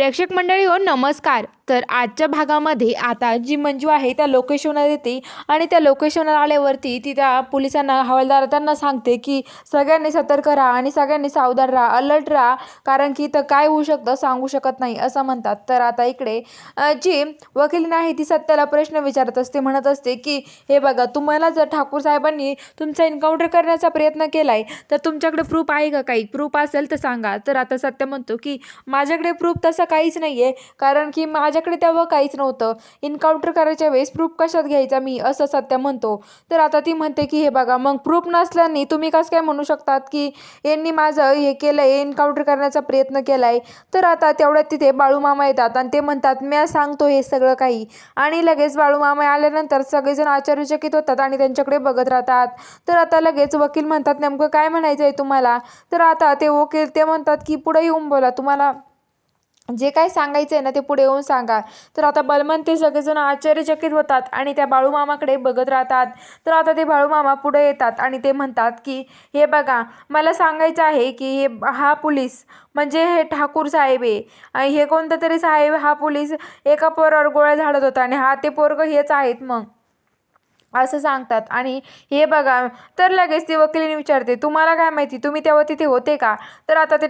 प्रेक्षक मंडळी हो नमस्कार. तर आजच्या भागामध्ये आता जी मंजू आहे त्या लोकेशनवर येते आणि त्या लोकेशनवर आल्यावरती ती त्या पोलिसांना हवालदार त्यांना सांगते की सगळ्यांनी सतर्क राहा आणि सगळ्यांनी सावधान राहा अलर्ट राहा कारण की इथं काय होऊ शकतं सांगू शकत नाही असं म्हणतात. तर आता इकडे जी वकील आहे ती सत्याला प्रश्न विचारत असते म्हणत असते की हे बघा तुम्हाला जर ठाकूर साहेबांनी तुमचा एन्काउंटर करण्याचा प्रयत्न केला आहे तर तुमच्याकडे प्रूफ आहे का काही? प्रूफ असेल तर सांगा. तर आता सत्य म्हणतो की माझ्याकडे प्रूफ तसं काहीच नाही आहे कारण की माझ्याकडे तेव्हा काहीच नव्हतं. इन्काउंटर करायच्या वेळेस प्रूफ कशात घ्यायचा मी असं सत्या म्हणतो. तर आता ती म्हणते की हे बघा मग प्रूफ नसल्याने तुम्ही कसं काय म्हणू शकतात की यांनी माझं हे केलं आहे एन्काउंटर करण्याचा प्रयत्न केला आहे तर आता तेवढ्यात तिथे बाळूमामा येतात आणि ते म्हणतात मी सांगतो हे सगळं काही. आणि लगेच बाळूमामा आल्यानंतर सगळेजण आश्चर्यचकित होतात आणि त्यांच्याकडे बघत राहतात. तर आता लगेच वकील म्हणतात नेमकं काय म्हणायचं आहे तुम्हाला? तर आता ते वकील ते म्हणतात की पुढे येऊन बोला तुम्हाला जे काय सांगायचं आहे ना ते पुढे येऊन सांगा. तर आता बलमन ते सगळेजण आश्चर्यचकित होतात आणि त्या बाळूमामाकडे बघत राहतात. तर आता ते बाळूमामा पुढे येतात आणि ते म्हणतात की हे बघा मला सांगायचं आहे की हे हा पोलीस म्हणजे हे ठाकूर साहेब आहे. आणि हे कोणतं तरी साहेब हा पोलीस एका पोरावर गोळ्या झाडत होता आणि हा ते पोरग हेच आहेत मग. असं सांगतात. आणि हे बघा तर लगेच ती वकिलीने विचारते तुम्हाला काय माहिती? तुम्ही तेव्हा तिथे होते का? तर आता ते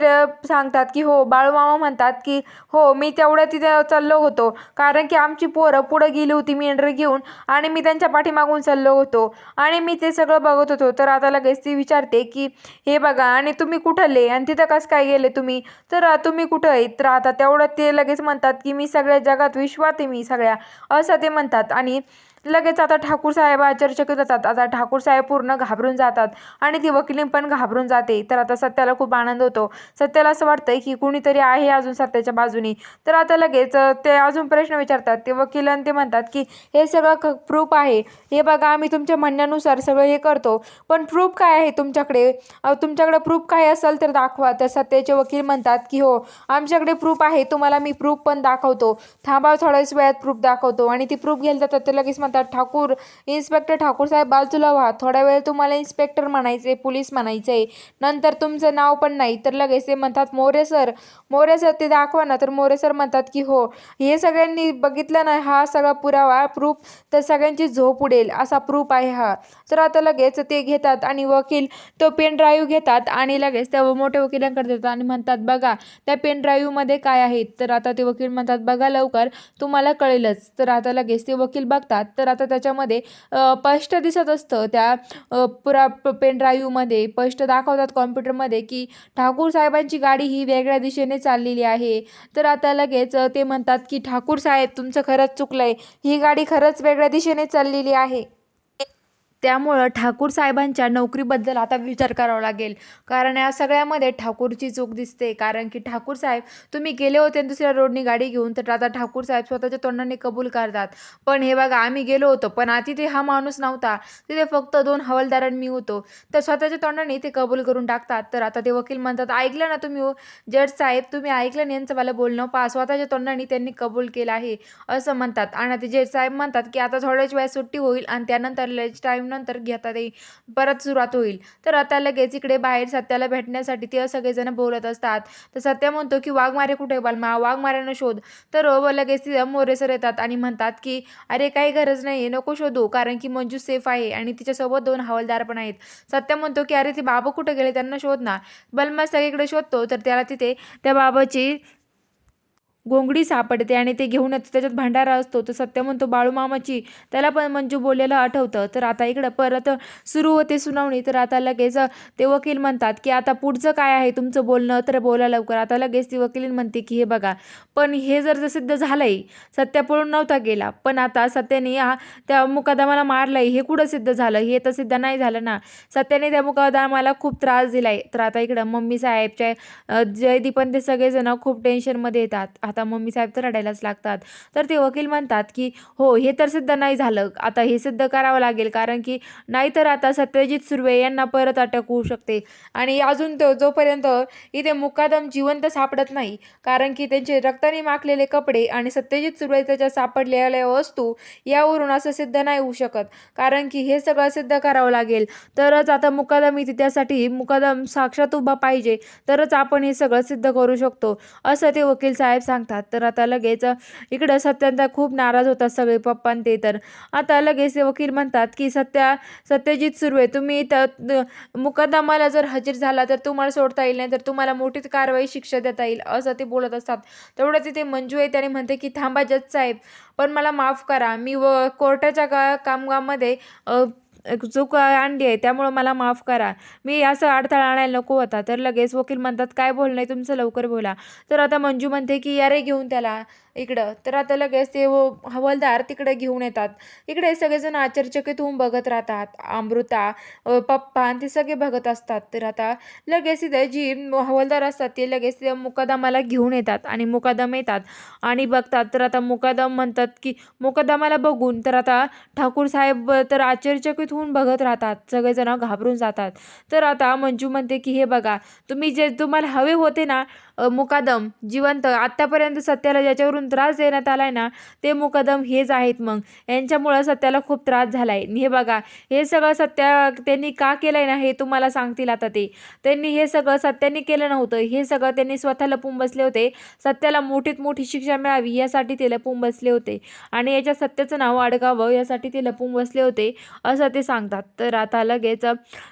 सांगतात की हो बाळूमामा म्हणतात की हो मी तेवढ्या तिथे चाललो होतो. कारण की आमची पोरं पुढं गेली होती मी एंट्री घेऊन आणि मी त्यांच्या पाठीमागून चाललो होतो. आणि मी ते सगळं बघत होतो. तर आता लगेच ती विचारते की हे बघा आणि तुम्ही कुठले आणि तिथं कसं काय गेले तुम्ही? तर तुम्ही कुठं आहे तर आता तेवढं ते लगेच म्हणतात की मी सगळ्या जगात विश्वात आहे मी सगळ्या. असं ते म्हणतात. आणि लगेच आता ठाकूर साहेब आश्चर्यचकित होतात. आता ठाकूर साहेब पूर्ण घाबरून जातात. आणि ती वकिलीन पण घाबरून जाते. तर आता सत्याला खूप आनंद होतो. सत्याला असं वाटतंय की कुणीतरी आहे अजून सत्याच्या बाजूनी. तर आता लगेच ते अजून प्रश्न विचारतात. ते वकील आणि ते म्हणतात की हे सगळं प्रूफ आहे. हे बघा आम्ही तुमच्या म्हणण्यानुसार सगळं हे करतो. पण प्रूफ काय आहे तुमच्याकडे? तुमच्याकडे प्रूफ काय असेल तर दाखवा. तर सत्याचे वकील म्हणतात की हो आमच्याकडे प्रूफ आहे. तुम्हाला मी प्रूफ पण दाखवतो. थांबा थोड्याच वेळात प्रूफ दाखवतो. आणि ती प्रूफ घ्यायला जातात ते लगेच म्हणतात ठाकूर. इन्स्पेक्टर ठाकूर साहेब बाजूला व्हा. थोड्या वेळ तुम्हाला इन्स्पेक्टर म्हणायचे पोलीस म्हणायचे नंतर तुमचं नाव पण नाही तर लगेच ते म्हणतात मोरे सर मोरे सर ते दाखवा ना. तर मोरे सर म्हणतात की हो. हे सगळ्यांनी बघितलं ना हा सगळा पुरावा प्रूफ तर सगळ्यांची झोप उडेल असा प्रूफ आहे हा. तर आता लगेच ते घेतात आणि वकील तो पेन ड्राईव्ह घेतात आणि लगेच त्या मोठ्या वकिलांकडे देतात आणि म्हणतात बघा त्या पेन ड्राईव्हमध्ये काय आहेत तर आता ते वकील म्हणतात बघा लवकर तुम्हाला कळेलच. तर आता लगेच ते वकील बघतात तर आता त्याच्यामध्ये स्पष्ट दिसत असतं त्या पुरा पेनड्राईव्हमध्ये स्पष्ट दाखवतात कॉम्प्युटरमध्ये की ठाकूर साहेबांची गाडी ही वेगळ्या दिशेने चाललेली आहे. तर आता लगेच ते म्हणतात की ठाकूर साहेब तुमचं खरंच चुकलंय. ही गाडी खरंच वेगळ्या दिशेने चाललेली आहे. त्यामुळं ठाकूर साहेबांच्या नोकरीबद्दल आता विचार करावा लागेल. कारण या सगळ्यामध्ये ठाकूरची चूक दिसते. कारण की ठाकूर साहेब तुम्ही गेले होते दुसऱ्या रोडनी गाडी घेऊन तर आता ठाकूर साहेब स्वतःच्या तोंडाने कबूल करतात. पण हे बघा आम्ही गेलो होतो पण आ तिथे हा माणूस नव्हता. तिथे फक्त दोन हवालदारां मी होतो. तर स्वतःच्या तोंडाने ते कबूल करून टाकतात. तर आता ते वकील म्हणतात ऐकलं ना तुम्ही हो, जज साहेब तुम्ही ऐकलं ना यांचं मला बोलणं? पा स्वतःच्या तोंडाने त्यांनी कबूल केलं आहे. असं म्हणतात. आणि ते जज साहेब म्हणतात की आता थोड्याच वेळ सुट्टी होईल आणि त्यानंतर लंच टाईम नंतर घेता येईल परत सुरुवात होईल. तर आता लगेच इकडे बाहेर सत्याला भेटण्यासाठी ते सगळेजण बोलत असतात. तर सत्या म्हणतो की वाघमारे कुठे आहे बालमा? वाघमाऱ्यानं शोध. तर लगेच तिथं मोरे सर येतात आणि म्हणतात की अरे काही गरज नाही नको शोधू कारण की मंजू सेफ आहे आणि तिच्यासोबत दोन हवालदार पण आहेत. सत्य म्हणतो की अरे ते बाबा कुठे गेले? त्यांना शोध ना. बलमा सगळीकडे शोधतो तर त्याला तिथे त्या बाबाची गोंगडी सापडते आणि ते घेऊन येतो त्याच्यात भांडारा असतो. तर सत्य म्हणतो बाळूमामाची त्याला पण मंजू बोललेलं आठवतं. तर आता इकडं परत सुरू होते सुनावणी. तर आता लगेच ते वकील म्हणतात की आता पुढचं काय आहे तुमचं बोलणं? तर बोला लवकर. आता लगेच ती वकील म्हणते की हे बघा पण हे जर सिद्ध झालंय सत्य पळून नव्हता गेला. पण आता सत्याने हा त्या मुकादामाला मारलंय. हे कुठं सिद्ध झालं? हे तर सिद्ध नाही झालं ना. सत्याने त्या मुकादामाला खूप त्रास दिलाय. तर आता इकडं मम्मी साहेबच्या जयदी पण ते सगळेजण खूप टेन्शनमध्ये येतात. आता मम्मी साहेब तर रडायलाच लागतात. तर ते वकील म्हणतात की हो हे तर सिद्ध नाही झालं. आता हे सिद्ध करावं लागेल कारण की नाहीतर आता सत्यजित सुर्वे यांना परत अटक होऊ शकते. आणि अजून तो जोपर्यंत इथे मुकादम जिवंत सापडत नाही कारण की त्यांचे रक्ताने माखलेले कपडे आणि सत्यजित सुर्वे त्याच्या सापडलेल्या वस्तू यावरून असं सिद्ध नाही होऊ शकत कारण की हे सगळं सिद्ध करावं लागेल. तरच आता मुकादम इथे त्यासाठी मुकादम साक्षात उभा पाहिजे. तरच आपण हे सगळं सिद्ध करू शकतो असं ते वकील साहेब सांग सांगतात. तर आता लगेच इकडं सत्यांता खूप नाराज होतात सगळे पप्पा ते तर. आता लगेच ते वकील म्हणतात की सत्या सत्यजित सुर्वे तुम्ही इथं मुकदमाला जर हजर झाला तर तुम्हाला सोडता येईल नाही तर तुम्हाला मोठीच कारवाई शिक्षा देता येईल असं ते बोलत असतात. तेवढं तिथे मंजू आहे त्याने म्हणते की थांबा जज साहेब पण मला माफ करा. मी व कोर्टाच्या का कामगामध्ये चूक आणली आहे त्यामुळं मला माफ करा. मी असं अडथळा आणायला नको होता. तर लगेच वकील म्हणतात काय बोलणं आहे? तुमचं लवकर बोला. तर आता मंजू म्हणते की अरे घेऊन त्याला. इकडं. तर आता लगेच ते हवालदार तिकडे घेऊन येतात. इकडे सगळेजण आश्चर्यचकित होऊन बघत राहतात. अमृता पप्पा आणि ते सगळे बघत असतात. तर आता लगेच तिथे जी हवालदार असतात ते लगेच त्या मुकादमाला घेऊन येतात आणि मुकादम येतात आणि बघतात. तर आता मुकादम म्हणतात की मुकादमाला बघून तर आता ठाकूर साहेब तर आश्चर्यचकित होऊन बघत राहतात. सगळेजण घाबरून जातात. तर आता मंजू म्हणते की हे बघा तुम्ही जे तुम्हाला हवे होते ना मुकादम जिवंत आत्तापर्यंत सत्याला ज्याच्यावरून त्रास देण्यात आलाय ना ते मुकदम हेच आहेत मग. यांच्यामुळं सत्याला खूप त्रास झाला आहे हे बघा हे सगळं सत्या त्यांनी का केलंय ना हे तुम्हाला सांगतील आता ते. त्यांनी हे सगळं सत्याने केलं नव्हतं. हे सगळं त्यांनी स्वतः लपून बसले होते. सत्याला मोठीत मोठी शिक्षा मिळावी यासाठी ते लपून बसले होते. आणि याच्या सत्याचं नाव अडकावं यासाठी ते लपून बसले होते असं ते सांगतात. तर आता लगेच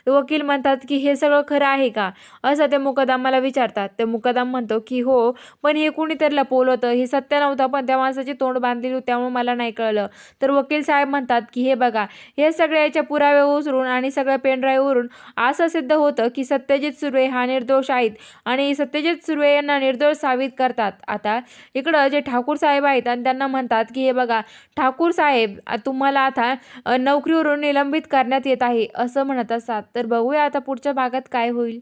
वकील म्हणतात की हे सगळं खरं आहे का? असं ते मुकदामाला विचारतात. ते मुकदम म्हणतो की हो पण हे कुणीतरी लपवलं होतं. हे सत्य नव्हतं पण त्या माणसाची तोंड बांधलेली त्यामुळे मला नाही कळलं. तर वकील साहेब म्हणतात की हे बघा हे सगळ्या याच्या पुरावे उचलून आणि सगळ्या पेनड्राईव्हवरून असं सिद्ध होतं की सत्यजित सुर्वे हा निर्दोष आहेत आणि सत्यजित सुर्वे यांना निर्दोष साबित करतात. आता इकडं जे ठाकूर साहेब आहेत आणि त्यांना म्हणतात की हे बघा ठाकूर साहेब तुम्हाला आता नोकरीवरून निलंबित करण्यात येत आहे असं म्हणत असतात. तर बघूया आता पुढच्या भागात काय होईल.